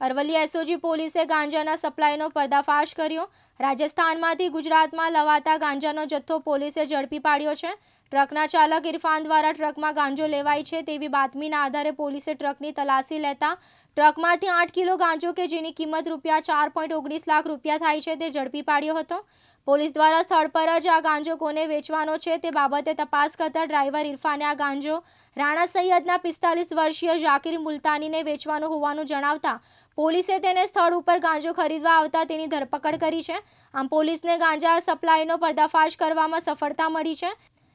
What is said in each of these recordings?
Aravalli SOG પોલીસે ગાંજાના સપ્લાયનો પર્દાફાશ કર્યો. રાજસ્થાનમાંથી ગુજરાતમાં લવાતા ગાંજાનો જથ્થો પોલીસે ઝડપી પાડ્યો છે. ટ્રકના ચાલક ઇરફાન દ્વારા ટ્રકમાં ગાંજો લેવાય છે તેવી બાતમીના આધારે પોલીસે ટ્રકની તલાશી લેતા ટ્રકમાંથી આઠ કિલો ગાંજો કે જેની કિંમત રૂપિયા ચાર પોઈન્ટ ઓગણીસ લાખ રૂપિયા થાય છે તે ઝડપી પાડ્યો હતો. પોલીસ દ્વારા સ્થળ પર જ આ ગાંજો કોને વેચવાનો છે તે બાબતે તપાસ કરતા ડ્રાઈવર ઇરફાને આ ગાંજો રાણા સૈયદના પિસ્તાલીસ વર્ષીય ઝાકીર મુલતાનીને વેચવાનો હોવાનું જણાવતા પોલીસે તેને સ્થળ ઉપર ગાંજો ખરીદવા આવતા તેની ધરપકડ કરી છે. આમ પોલીસને ગાંજા સપ્લાયનો પર્દાફાશ કરવામાં સફળતા મળી છે.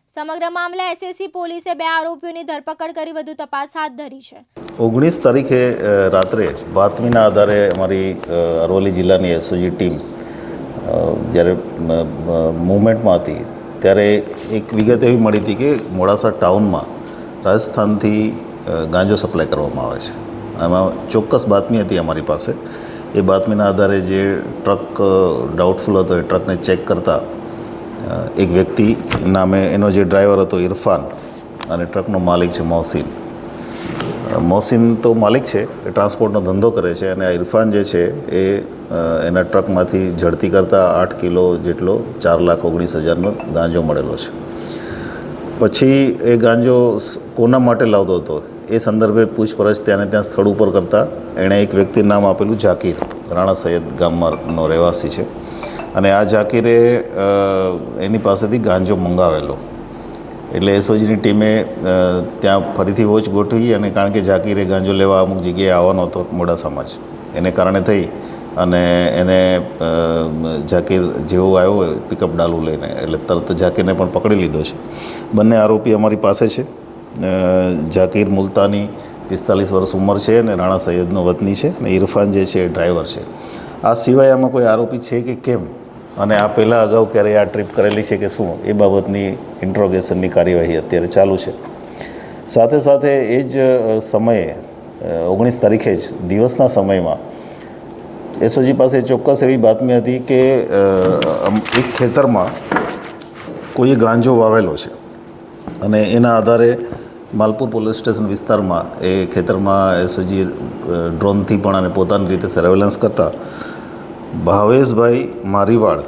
સમગ્ર મામલે એસએસસી પોલીસે બે આરોપીઓની ધરપકડ કરી વધુ તપાસ હાથ ધરી છે. ઓગણીસ તારીખે રાત્રે બાતમીના આધારે અમારી અરવલ્લી જિલ્લાની એસઓજી ટીમ જ્યારે મુવમેન્ટમાં હતી, ત્યારે એક વિગત એવી મળી હતી કે મોડાસા ટાઉનમાં રાજસ્થાનથી ગાંજો સપ્લાય કરવામાં આવે છે. આમાં ચોક્કસ બાતમી હતી અમારી પાસે. એ બાતમીના આધારે જે ટ્રક ડાઉટફુલ હતો એ ટ્રકને ચેક કરતા એક વ્યક્તિ નામે એનો જે ડ્રાઈવર હતો ઇરફાન અને ટ્રકનો માલિક છે મોહસિન. મોહસિન તો માલિક છે, એ ટ્રાન્સપોર્ટનો ધંધો કરે છે અને આ ઇરફાન જે છે એ એના ટ્રકમાંથી ઝડતી કરતાં આઠ કિલો જેટલો ચાર લાખ ઓગણીસ હજારનો ગાંજો મળેલો છે. પછી એ ગાંજો કોના માટે લાવતો હતો? એ સંદર્ભે પૂછપરછ ત્યાંને ત્યાં સ્થળ ઉપર કરતાં એણે એક વ્યક્તિનું નામ આપેલું ઝાકીર રાણા સૈયદ ગામમાંનો રહેવાસી છે. અને આ ઝાકીરે એની પાસેથી ગાંજો મંગાવેલો. એટલે એસઓજીની ટીમે ત્યાં ફરીથી વોચ ગોઠવી અને કારણ કે ઝાકીરે ગાંજો લેવા અમુક જગ્યાએ આવવાનો હતો મોડાસામાં જ એને કારણે થઈ અને એને ઝાકીર જેવો આવ્યો પિકઅપ ડાલું લઈને. એટલે તરત ઝાકીરને પણ પકડી લીધો છે. બંને આરોપી અમારી પાસે છે. ઝાકીર મુલતાની પિસ્તાલીસ વર્ષ ઉંમર છે અને રાણા સૈયદનો વતની છે અને ઇરફાન જે છે એ ડ્રાઈવર છે. આ સિવાય આમાં કોઈ આરોપી છે કે કેમ? અને આ પહેલાં અગાઉ ક્યારેય આ ટ્રીપ કરેલી છે કે શું? એ બાબતની ઇન્ટ્રોગેશનની કાર્યવાહી અત્યારે ચાલુ છે. સાથે સાથે એ જ સમયે ઓગણીસ તારીખે જ, દિવસના સમયમાં, એસઓજી પાસે ચોક્કસ એવી બાતમી હતી કે એક ખેતરમાં કોઈએ ગાંજો વાવેલો છે. અને એના આધારે માલપુર પોલીસ સ્ટેશન વિસ્તારમાં એ ખેતરમાં એસઓજી ડ્રોનથી પણ અને પોતાની રીતે સર્વેલન્સ કરતા ભાવેશભાઈ મારીવાડ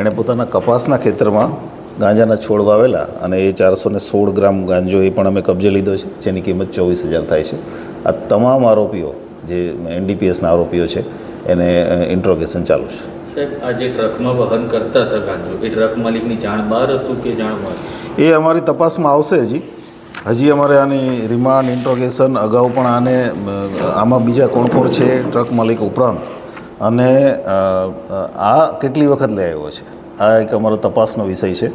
એણે પોતાના કપાસના ખેતરમાં ગાંજાના છોડ વાવેલા અને એ ચારસો ને સોળ ગ્રામ ગાંજો એ પણ અમે કબજે લીધો છે જેની કિંમત ચોવીસ હજાર થાય છે. આ તમામ આરોપીઓ જે એનડીપીએસના આરોપીઓ છે એને ઇન્ટ્રોગેશન ચાલુ છે. સાહેબ આ જે ટ્રકમાં વહન કરતા હતા ગાંજો એ ટ્રક માલિકની જાણ બહાર હતું કે જાણ એ અમારી તપાસમાં આવશે હજી. હજી અમારે આની રિમાન્ડ ઇન્ટ્રોગેશન અગાઉ પણ આને આમાં બીજા કોણ કોણ છે ટ્રક માલિક ઉપરાંત. અને આ કેટલી વખત લઈ આવ્યો છે? આ એક અમારો તપાસનો વિષય છે.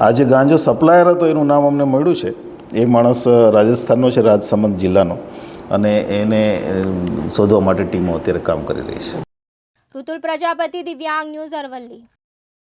આ જે ગાંજો સપ્લાયર હતો એનું નામ અમને મળ્યું છે. એ માણસ રાજસ્થાનનો છે, રાજસમંદ જિલ્લાનો. અને એને શોધવા માટે ટીમો અત્યારે કામ કરી રહી છે. ઋતુલ પ્રજાપતિ, દિવ્યાંગ ન્યૂઝ અરવલ્લી.